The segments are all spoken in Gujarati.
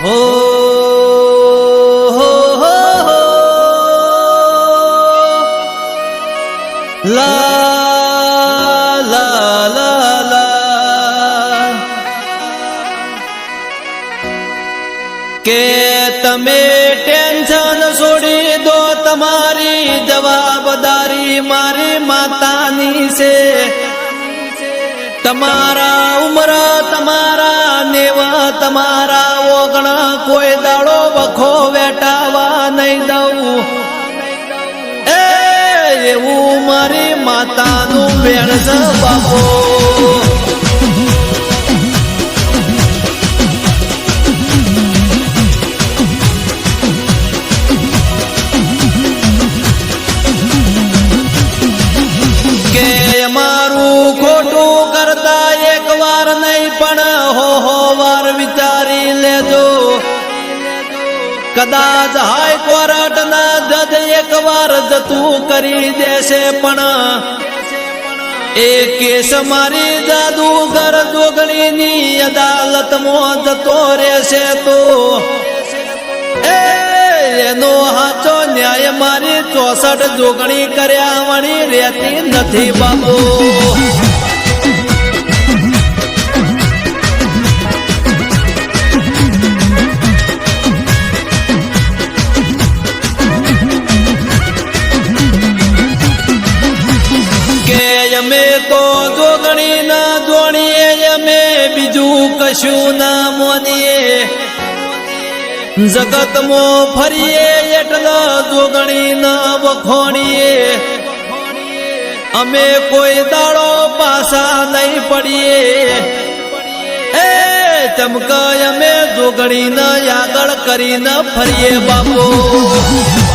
হো লা লা লা লা કે તમે ટેન્શન છોડી દો તમારી જવાબદારી મારી માતાની છે તમારા ઉમરા, તમારા નેવા, તમારા ઓગણા, કોઈ દાડો વખો વેટાવા નહીં દઉં. એ એવું મારી માતાનું છે બાપો. કદાચ હાઈકોર્ટ ના જજ એક વાર જતું કરી દેશે પણ એ કેસ મારી જાદુગર જોગણીની અદાલતમાં જતો રહેશે તો. એનો હાચો ન્યાય મારી ચોસઠ જોગણી કર્યા વણી રહેતી નથી બાબુ બીજું કશું ના મોનીએ જગતમાં ફરીએ, એટલો જોગણી ના વખોણીએ અમે કોઈ દાડો પાસા નહીં પડીએ. એ ચમકાય અમે જોગણી ન આગળ કરીને ફરીએ બાપો.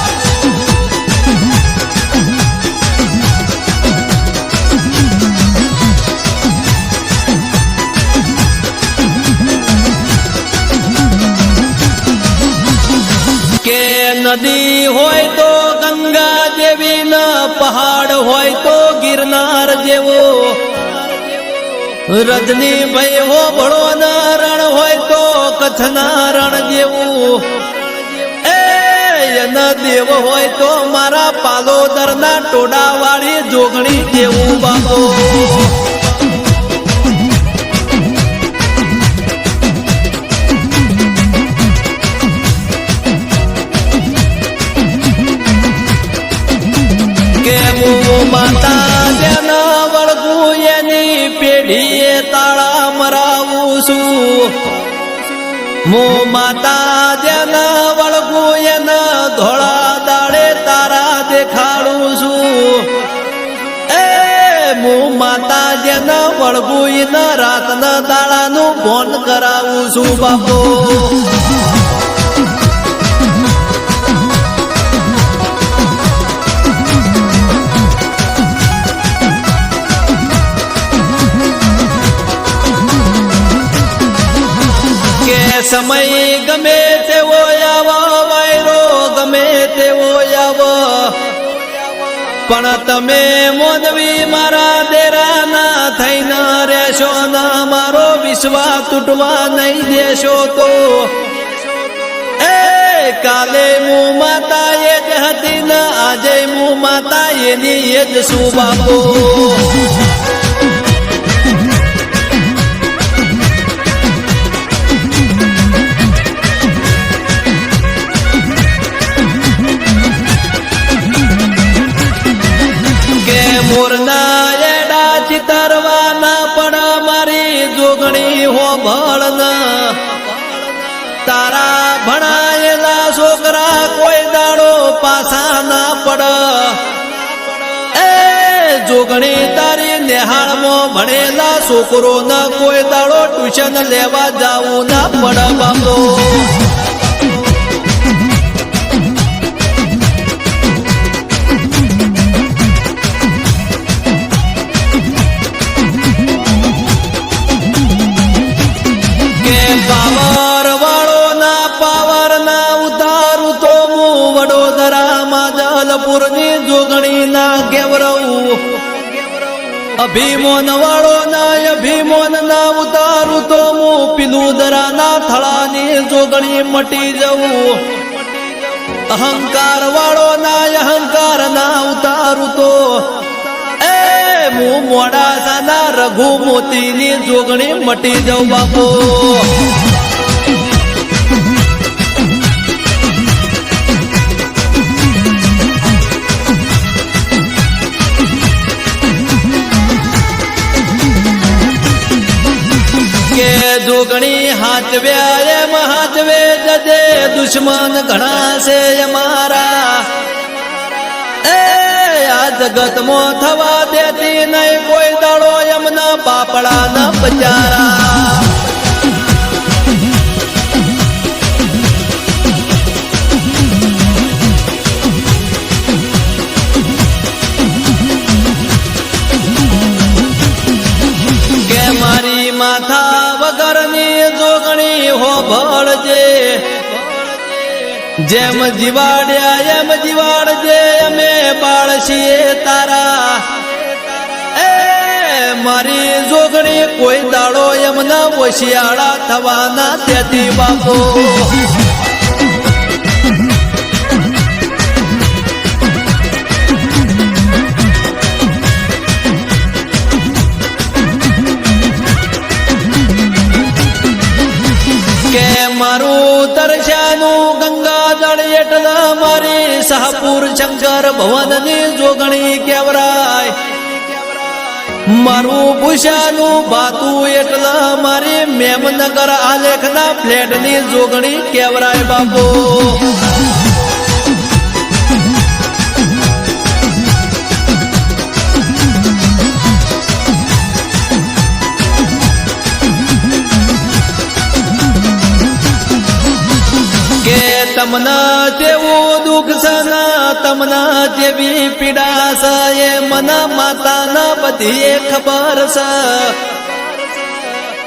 નદી હોય તો ગંગા દેવી ના પહાડ હોય તો ગિરનાર જેવો. રજની ભાઈ હો ભળો ના હોય તો કચ્છના રણ જેવું એના દેવ હોય તો મારા પાલોદરના ટોડા વાળી જોગણી જેવું બાબો પેઢીએ તાળા મરાવું છું. હું માતા જેના વળગું એના ધોળા દાડે તારા દેખાડું છું. એ હું માતા જેના વળગું એના રાતના દાડાનું ફોન કરાવું છું બાપુ. સમય ગમે તેવો આવો, વાયરો ગમે તેવો આવો. પણ તમે મોદવી મારા દેરાના થઈને રહેશો ના મારો વિશ્વાસ તૂટવા નહીં દેશો તો. એ કાલે હું માતા એ જ હતી ને આજે હું માતા એની એ જ શું બાપો. જોગણી તારી નિહાળમાં ભણેલા છોકરો ના કોઈ દાડો ટ્યુશન લેવા જવું ના પડે બાપો. અભિમોન વાળો ના અભિમોન ના ઉતારું તો હું પિલુદરા ના થળાની જોગણી મટી જવું. અહંકાર વાળો ના અહંકાર ના ઉતારું તો. મોડાસાના રઘુ મોતીની જોગણી મટી જાઉં બાપુ. દુશ્મન ઘણા છે અમારા એ, આ જગતમાં થવા દેતી નહીં કોઈ દાડો એમના બાપડા ના બચારા મારી માથા વગરની જોગણી હો ભળજે. જેમ જીવાડ્યા, એમ જીવાડજે, અમે બાળશીએ તારા. એ મારી જોગણી, કોઈ દાડો એમના ઓશિયાળા થવાના તેથી બાપો. શાહપુર શંકર ભવનની જોગણી કેવરાય. મારું ભૂષાનું ભાતું એટલે મારી મેમનગર આલેખના ફ્લેટની જોગણી કેવરાય બાપુ. તમને દુઃખ છે ને જેવી પીડા એ મના માતાના બધી ખબર છે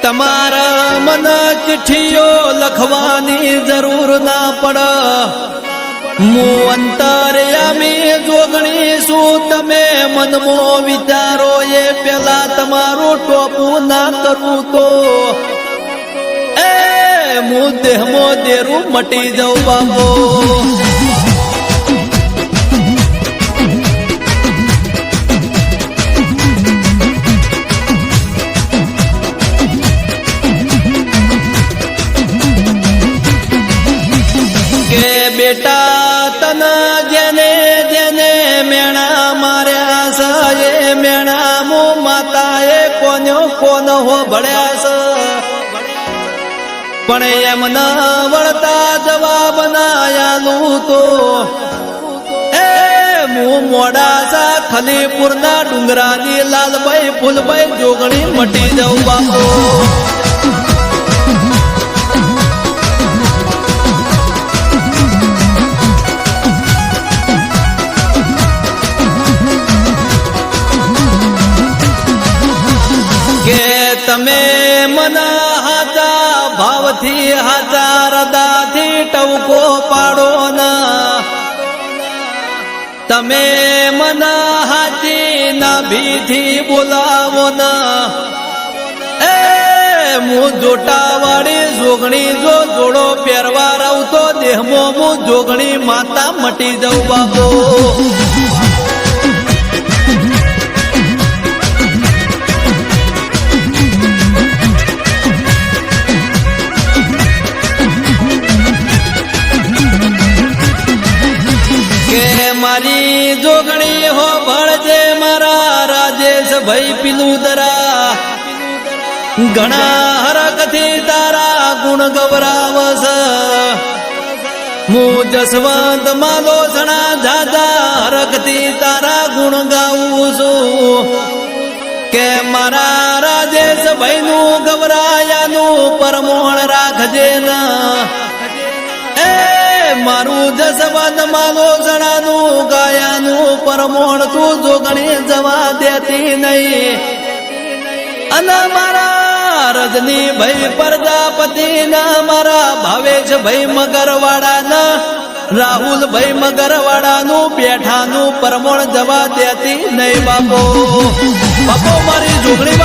તમારા મના ચિઠ્ઠીઓ લખવાની જરૂર ના પડે. હું અંતરયામી જોગણી શું તમે મનમો વિચારો, એ પેલા તમારું ટોપું ના કરું તો. એ, હું દેહમો દેરું મટી જાઉં બાબો કોનો હો ભળ્યા છે પણ ન વળતા જવાબ નાયાનું તો એ હું મોડાસા ખલીપુરના ડુંગરાની લાલભાઈ, ફૂલભાઈ, જોગણી મટી જવું બાપુ. તમે મના હતા ભાવથી હજાર રદાથી ટવકો પાડો ના. તમે મના હાચી નાભીથી બોલાવો ના. એ હું જોટા વાળી જોગણી જો જોડો પહેરવા રહું તો દેહમો હું જોગણી માતા મટી જવું બાબો ભાઈ ઘણા હરકથી તારા ગુણ ગવરાવસ હું જસવંત માલો સણા દાદા હરકથી તારા ગુણ ગાઉં છું. કે મારા રાજેશ ભાઈ નું ગવરાયાનું પરમોણ રાખજે ના. એ મારું જસવંત માલો જણાનું ગાયાનું પરમોણ તું જોગણી જવા દેતી નહીં. અને મારા રજની ભાઈ પ્રજાપતિ ના મારા ભાવેશ ભાઈ મગરવાડા ના રાહુલ ભાઈ મગરવાડા નું બેઠાનું પરમોણ જવા દેતી નહીં બાપો. બાપો મારી જોગણી